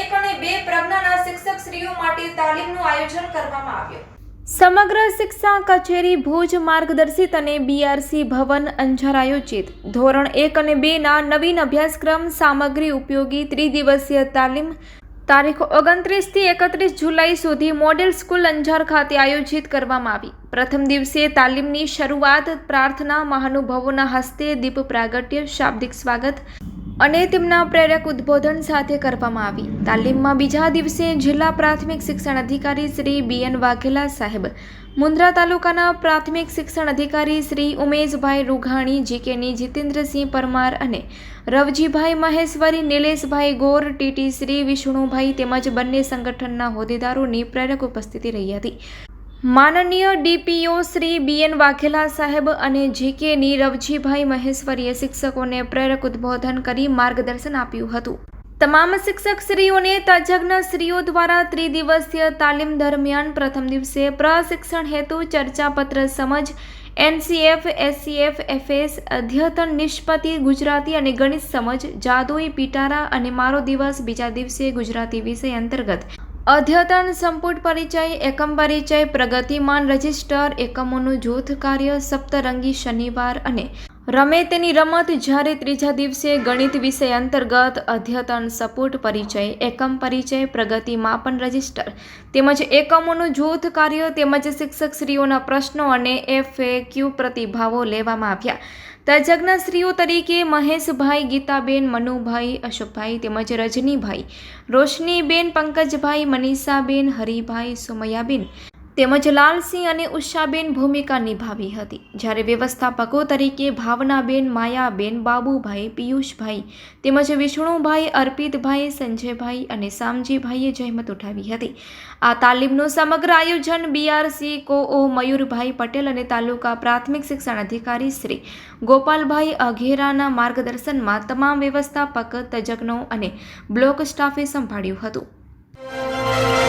એક અને બે પ્રજ્ઞાના શિક્ષકશ્રીઓ માટે તાલીમનું આયોજન કરવામાં આવ્યું. સમગ્ર શિક્ષા કચેરી ભુજ માર્ગદર્શિત અને બીઆરસી ભવન અંજાર આયોજિત. ધોરણ એક અને બેના નવીન અભ્યાસક્રમ સામગ્રી ઉપયોગી ત્રિદિવસીય તાલીમ. તારીખ ઓગણત્રીસથી એકત્રીસ જુલાઈ સુધી મોડેલ સ્કૂલ અંજાર ખાતે આયોજિત કરવામાં આવી. પ્રથમ દિવસે તાલીમની શરૂઆત પ્રાર્થના મહાનુભાવોના હસ્તે દીપ પ્રાગટ્ય, શાબ્દિક સ્વાગત. અને તેમના પ્રેરક ઉદ્બોધન સાથે કરવામાં આવી. તાલીમમાં બીજા દિવસે જિલ્લા પ્રાથમિક શિક્ષણ અધિકારી શ્રી બી એન વાઘેલા સાહેબ, મુન્દ્રા તાલુકાના પ્રાથમિક શિક્ષણ અધિકારી શ્રી ઉમેશભાઈ રૂઘાણી, જીકેની જીતેન્દ્રસિંહ પરમાર અને રવજીભાઈ મહેશ્વરી, નિલેશભાઈ ગોર, ટીટી શ્રી વિષ્ણુભાઈ તેમજ બંને સંગઠનના હોદ્દેદારોની પ્રેરક ઉપસ્થિતિ રહી હતી. માનનીય ડીપીઓ શ્રી બીએન વાઘેલા સાહેબ અને જીકેની રવજીભાઈ મહેશ્વરીએ શિક્ષકોને પ્રેરક ઉદ્બોધન કરી માર્ગદર્શન આપ્યું હતું. તમામ શિક્ષક શ્રીઓને તજજ્ઞ શ્રીઓ દ્વારા ત્રિદિવસીય તાલીમ દરમિયાન પ્રથમ દિવસે પ્રશિક્ષણ હેતુ, ચર્ચાપત્ર સમજ, એનસીએફ, એસસીએફ, એફએસ અધ્યતન નિષ્પતિ, ગુજરાતી અને ગણિત સમજ, જાદુઈ, પિટારા અને મારો દિવસ બીજા દિવસે ગુજરાતી વિષય અંતર્ગત અદ્યતન સંપુટ પરિચય એકમ પરિચય પ્રગતિમાન રજિસ્ટર એકમોનું જૂથ કાર્ય સપ્તરંગી શનિવાર અને રમે તેની રમત જ્યારે ત્રીજા દિવસે ગણિત વિષય અંતર્ગત અદ્યતન સપોર્ટ પરિચય, એકમ પરિચય, પ્રગતિ માપન રજિસ્ટર તેમજ એકમોનું જૂથ કાર્ય તેમજ શિક્ષકશ્રીઓના પ્રશ્નો અને એફ ક્યુ પ્રતિભાવો લેવામાં આવ્યા. તજજ્ઞશ્રીઓ તરીકે મહેશભાઈ, ગીતાબેન, મનુભાઈ, અશોકભાઈ તેમજ રજનીભાઈ, રોશનીબેન, પંકજભાઈ, મનીષાબેન, હરિભાઈ, સુમયાબેન તેમજ લાલસિંહ અને ઉષાબેન ભૂમિકા નિભાવી હતી. જ્યારે વ્યવસ્થાપકો તરીકે ભાવનાબેન, માયાબેન, બાબુભાઈ, પિયુષભાઈ તેમજ વિષ્ણુભાઈ, અર્પિતભાઈ, સંજયભાઈ અને સામજીભાઈએ જહેમત ઉઠાવી હતી. આ તાલીમનું સમગ્ર આયોજન બીઆરસી કોઓ મયુરભાઈ પટેલ અને તાલુકા પ્રાથમિક શિક્ષણ અધિકારી શ્રી ગોપાલભાઈ અઘેરાના માર્ગદર્શનમાં તમામ વ્યવસ્થાપક, તજજ્ઞો અને બ્લોક સ્ટાફે સંભાળ્યું હતું.